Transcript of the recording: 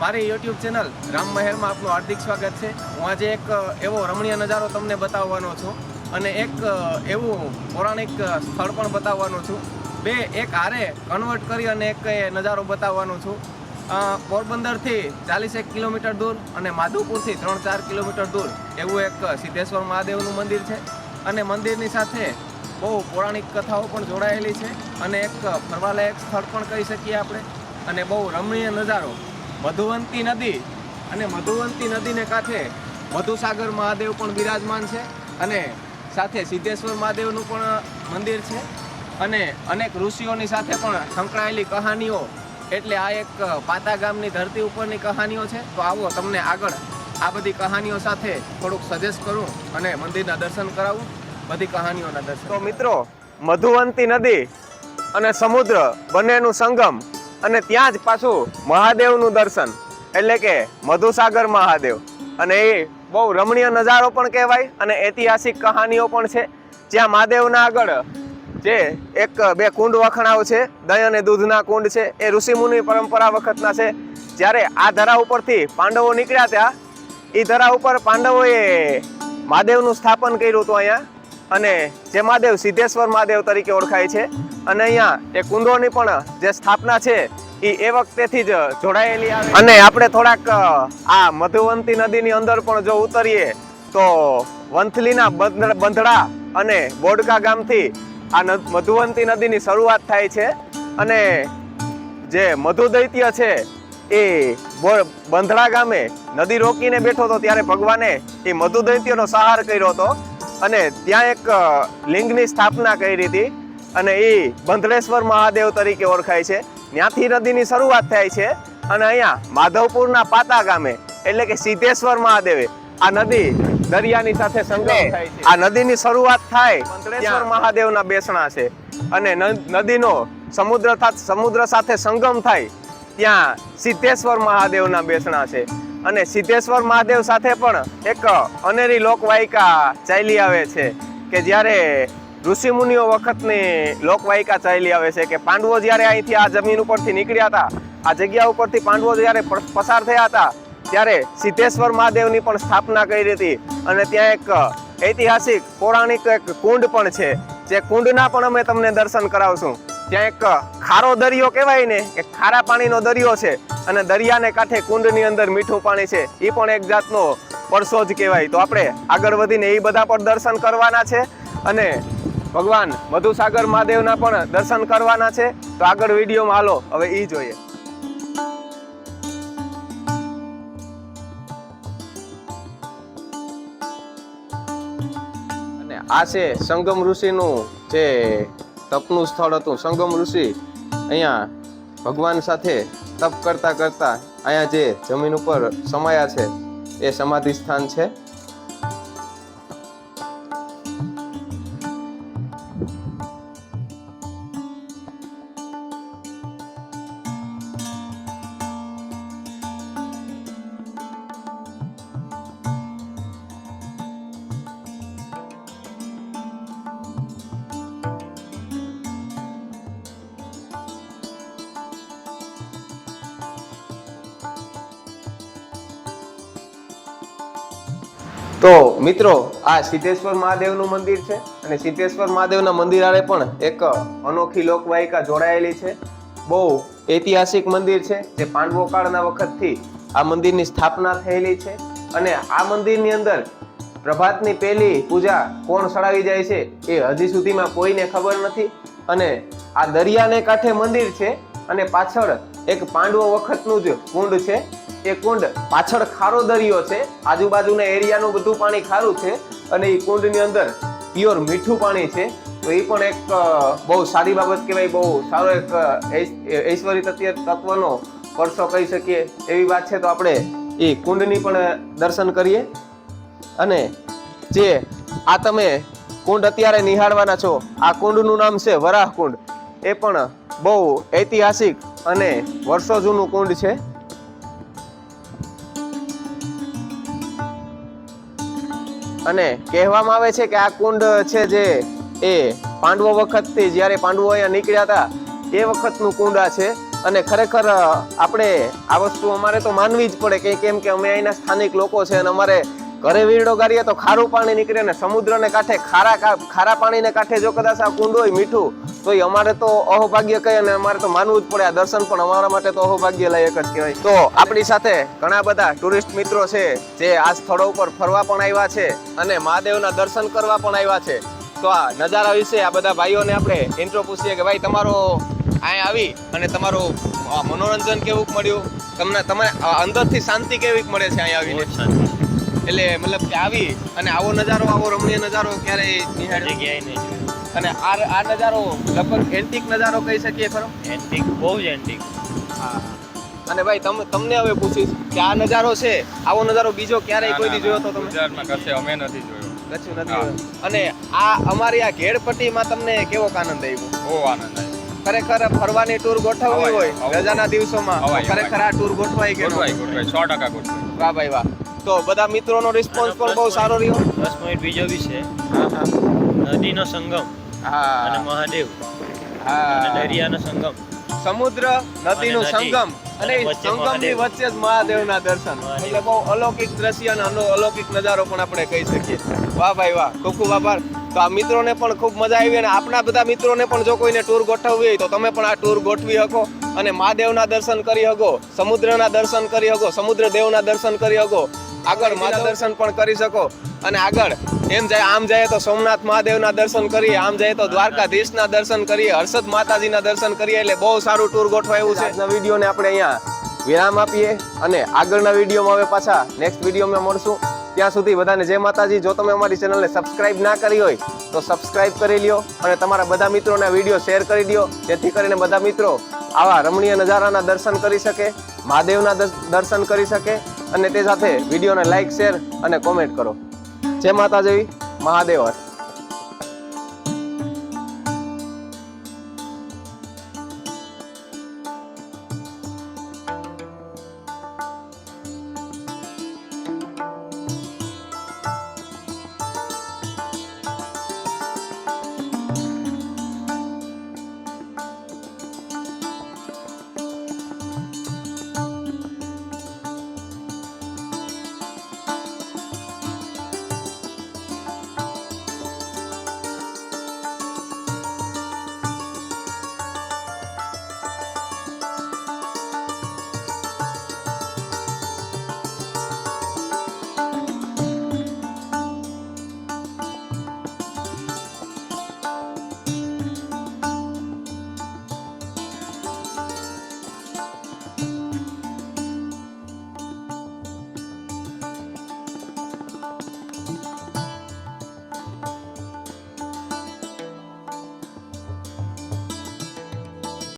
મારી YouTube channel Ram મહેરમાં આપનું હાર્દિક સ્વાગત છે. હું આજે એક એવો રમણીય નજારો તમને બતાવવાનો છું અને એક એવું પૌરાણિક સ્થળ પણ બતાવવાનો છું. બે, એક હારે કન્વર્ટ કરી અને એક નજારો બતાવવાનો છું. પોરબંદરથી ચાલીસેક કિલોમીટર દૂર અને માધુપુરથી ત્રણ ચાર કિલોમીટર દૂર. એવું એક સિદ્ધેશ્વર મહાદેવનું મંદિર છે અને મંદિરની સાથે બહુ પૌરાણિક કથાઓ પણ જોડાયેલી છે અને એક ફરવાલાયક સ્થળ પણ કહી શકીએ આપણે. અને બહુ રમણીય નજારો મધુવંતી નદી અને મધુવંતી નદીને કાંઠે મધુસાગર મહાદેવ પણ બિરાજમાન છે અને સાથે સિદ્ધેશ્વર મહાદેવનું પણ મંદિર છે. અને અનેક ઋષિઓની સાથે પણ સંકળાયેલી કહાનીઓ એટલે આ એક પાતા ગામની ધરતી ઉપરની કહાનીઓ છે. તો આવો તમને આગળ આ બધી કહાનીઓ સાથે થોડુંક સજેસ્ટ કરું અને મંદિરના દર્શન કરાવું. બધી કહાનીઓના દર્શન. તો મિત્રો, મધુવંતી નદી અને સમુદ્ર બંનેનું સંગમ અને ત્યાં જ પાછું મહાદેવનું દર્શન. એટલે કે મધુસાગર મહાદેવ. અને એ બહુ રમણીય નજારો પણ કહેવાય અને ઐતિહાસિક કહાનીઓ પણ છે. જ્યાં મહાદેવના આગળ જે એક, બે કુંડ વખણાવ છે, દહીં અને દૂધના કુંડ છે, એ ઋષિમુનિ પરંપરા વખતના છે. જ્યારે આ ધરા ઉપરથી પાંડવો નીકળ્યા ત્યાં એ ધરા ઉપર પાંડવોએ મહાદેવનું સ્થાપન કર્યું હતું અહીંયા. અને જે મહાદેવ સિદ્ધેશ્વર મહાદેવ તરીકે ઓળખાય છે. અને અહીંયા એ કુંડોની પણ જે સ્થાપના છે એ એ વખતેથી જ જોડાયેલી આવે. અને આપણે થોડાક આ મધુવંતી નદીની અંદર પણ જો ઉતરીએ, તો વંથલીના બંધ- બંધડા અને બોડકા ગામથી આ મધુવંતી નદીની શરૂઆત થાય છે. અને જે મધુ દૈત્ય છે, એ બંધડા ગામે નદી રોકીને બેઠો હતો, ત્યારે ભગવાને એ મધુ દૈત્યનો સહાર કર્યો હતો. અને ત્યાં એક લિંગની સ્થાપના કરી હતી. અને એ બંધળેશ્વર મહાદેવ તરીકે ઓળખાય છે. ત્યાંથી નદીની શરૂઆત થાય છે અને અહીંયા માધવપુરના પાતા ગામે એટલે કે સિદ્ધેશ્વર મહાદેવે આ નદી દરિયાની સાથે સંગમ થાય છે. આ નદીની શરૂઆત થાય ત્યાં મહાદેવના બેસણા છે અને ન- નદીનો સમુદ્ર સમુદ્ર સાથે સંગમ થાય ત્યાં સિદ્ધેશ્વર મહાદેવના બેસણા છે. અને સિદ્ધેશ્વર મહાદેવ સાથે પણ એક અનેરી લોકવાયિકા ચાલી આવે છે કે જ્યારે ઋષિમુનિઓ વખતની લોકવાયિકા ચાલી આવે છે કે પાંડવો જ્યારે અહીંથી આ જમીન ઉપરથી નીકળ્યા હતા, આ જગ્યા ઉપરથી પાંડવો જ્યારે પસાર થયા હતા, ત્યારે સિદ્ધેશ્વર મહાદેવની પણ સ્થાપના કરી હતી અને ત્યાં એક ઐતિહાસિક, પૌરાણિક એક કુંડ પણ છે, જે કુંડના પણ અમે તમને દર્શન કરાવશું. ત્યાં એક ખારો દરિયો કહેવાય ને, કે ખારા પાણીનો દરિયો છે અને દરિયાને કાંઠે કુંડની અંદર મીઠું પાણી છે એ પણ એક જાતનો પરસો જ કહેવાય. તો આપણે આગળ વધીને એ બધા પણ દર્શન કરવાના છે અને ભગવાન, મધુસાગર મહાદેવના પણ દર્શન કરવાના છે. તો આગળ વિડીયોમાં હાલો, હવે એ જોઈએ. અને આ છે સંગમ ઋષિનું જે તપનું સ્થળ હતું. સંગમ ઋષિ અહીંયા ભગવાન સાથે તપ કરતા કરતા અહીંયા જે જમીન ઉપર સમાયા છે, એ સમાધિ સ્થાન છે. તો મિત્રો, આ સિદ્ધેશ્વર મહાદેવનું મંદિર છે અને સિદ્ધેશ્વર મહાદેવના મંદિર આરે પણ એક અનોખી લોકવાયિકા જોડાયેલી છે. બહુ ઐતિહાસિક મંદિર છે જે પાંડવો કાળના વખતથી આ મંદિરની સ્થાપના થયેલી છે અને આ મંદિરની અંદર પ્રભાતની પહેલી પૂજા કોણ સળાવી જાય છે એ હજી સુધીમાં કોઈને ખબર નથી અને આ દરિયાને કાંઠે મંદિર છે અને પાછળ એક પાંડવો વખતનું જ કુંડ છે. એ કુંડ. પાછળ ખારો દરિયો છે. આજુબાજુના એરિયાનું બધું પાણી ખારું છે અને એ કુંડની અંદર પ્યોર મીઠું પાણી છે. તો એ પણ એક બહુ સારી બાબત કહેવાય, બહુ સારો એક ઐશ્વરી ઐશ- તત્વનો પરસો કહી શકીએ. એવી વાત છે તો આપણે એ કુંડની પણ દર્શન કરીએ. અને જે આ તમે કુંડ અત્યારે નિહાળવાના છો, આ કુંડનું નામ છે વરાહ કુંડ એ પણ બહુ ઐતિહાસિક અને વર્ષો જૂનું કુંડ છે. અને કહેવામાં આવે છે કે આ કુંડ છે જે એ પાંડવો વખતથી જ્યારે પાંડવો અહીંયા નીકળ્યા હતા, એ વખતનું કુંડ આ છે. અને ખરેખર આપણે આ વસ્તુ અમારે તો માનવી જ પડે કે કેમ કે અમે અહીંના સ્થાનિક લોકો છે અને અમારે ઘરે વીરડો ગાડીએ તો ખારું પાણી નીકળે ને સમુદ્રને કાંઠે ખારા ખારા પાણીને કાંઠે જો કદાચ આ કુંડ હોય મીઠું તો અમારે તો અહોભાગ્ય કહે અને અમારે તો માનવું જ પડે. આ દર્શન પણ અમારા માટે તો અહોભાગ્ય લાયક જ કહેવાય. તો આપણી સાથે ઘણા બધા ટુરિસ્ટ મિત્રો છે જે આ સ્થળો ઉપર ફરવા પણ આવ્યા છે અને મહાદેવના દર્શન કરવા પણ આવ્યા છે. તો આ નજારા વિશે આ બધા ભાઈઓને આપણે ઇન્ટ્રો પૂછીએ કે ભાઈ તમારો અહીંયા આવી અને તમારું મનોરંજન કેવું મળ્યું? તમને તમે અંદરથી શાંતિ કેવી મળે છે અહીંયા આવીને? એટલે મતલબ કે આવી અને આવો નજારો આવો રમણીય નજારો ક્યારેય નિહાળી જગ્યાએ નહીં. અને આ આ નજારો લગભગ એન્ટિક નજારો કહી શકીએ ખરો? એન્ટિક બહુ જ એન્ટિક અને ભાઈ તમે તમને હવે પૂછીશ કે આ નજારો છે? આવો નજારો બીજો ક્યારેય કોઈ દી જોયો તો તમે? ગુજરાતમાં કશે અમે નથી જોયો. કશું નથી અને આ અમારી આ ઘેડપટ્ટીમાં તમને કેવો આનંદ આવ્યો? બહુ આનંદ આવ્યો. ખરેખર ફરવાની ટૂર ગોઠવવી હોય. રજાના દિવસોમાં ખરેખર આ ટૂર ગોઠવાઈ ગયો ગોઠવાય ગોઠવાઈ સો ટકા ગોઠવાઈ વાહ ભાઈ વાહ. તો બધા મિત્રોનો રિસ્પોન્સ પણ બહુ સારો રહ્યો. દસ પોઈન્ટ બીજો બી છે. નદીનો સંગમ. અને હા. મહાદેવ અને દરિયાનો સંગમ. સમુદ્ર નદીનું સંગમ. અને અને સંગમની મહાદેવ. વચ્ચે જ મહાદેવના દર્શન. એટલે બહુ અલૌકિક દ્રશ્ય અને અલૌકિક નજારો પણ આપણે કહી શકીએ. વાહ ભાઈ વાહ. ખૂબ ખૂબ આભાર. તો આ મિત્રોને પણ ખૂબ મજા આવી અને આપણા બધા મિત્રોને પણ જો કોઈને ટૂર ગોઠવવી હોય તો તમે પણ આ ટૂર ગોઠવી શકો અને મહાદેવના દર્શન કરી શકો સમુદ્રના દર્શન કરી શકો સમુદ્ર દેવના દર્શન કરી શકો. આગળ માતા દર્શન પણ કરી શકો. અને આગળ એમ જાય, આમ જાય તો સોમનાથ મહાદેવના દર્શન કરીએ, આમ જાય તો દ્વારકાધીશના દર્શન કરીએ, હર્ષદ માતાજીના દર્શન કરીએ, એટલે બહુ સારું ટૂર ગોઠવાયું છે. આજના વિડીયોને આપણે અહીંયા વિરામ આપીએ અને આગળના વિડીયોમાં હવે પાછા નેક્સ્ટ વિડીયોમાં મળશું. ત્યાં સુધી બધાને જય માતાજી. જો તમે અમારી ચેનલને સબસ્ક્રાઇબ ના કરી હોય, તો સબસ્ક્રાઇબ કરી લ્યો અને તમારા બધા મિત્રોને વીડિયો શેર કરી દો જેથી કરીને બધા મિત્રો આવા રમણીય નજારાના દર્શન કરી શકે, મહાદેવના દર્શન કરી શકે અને તે સાથે વિડીયોને લાઈક શેર અને કોમેન્ટ કરો. જય માતાજી મહાદેવ હર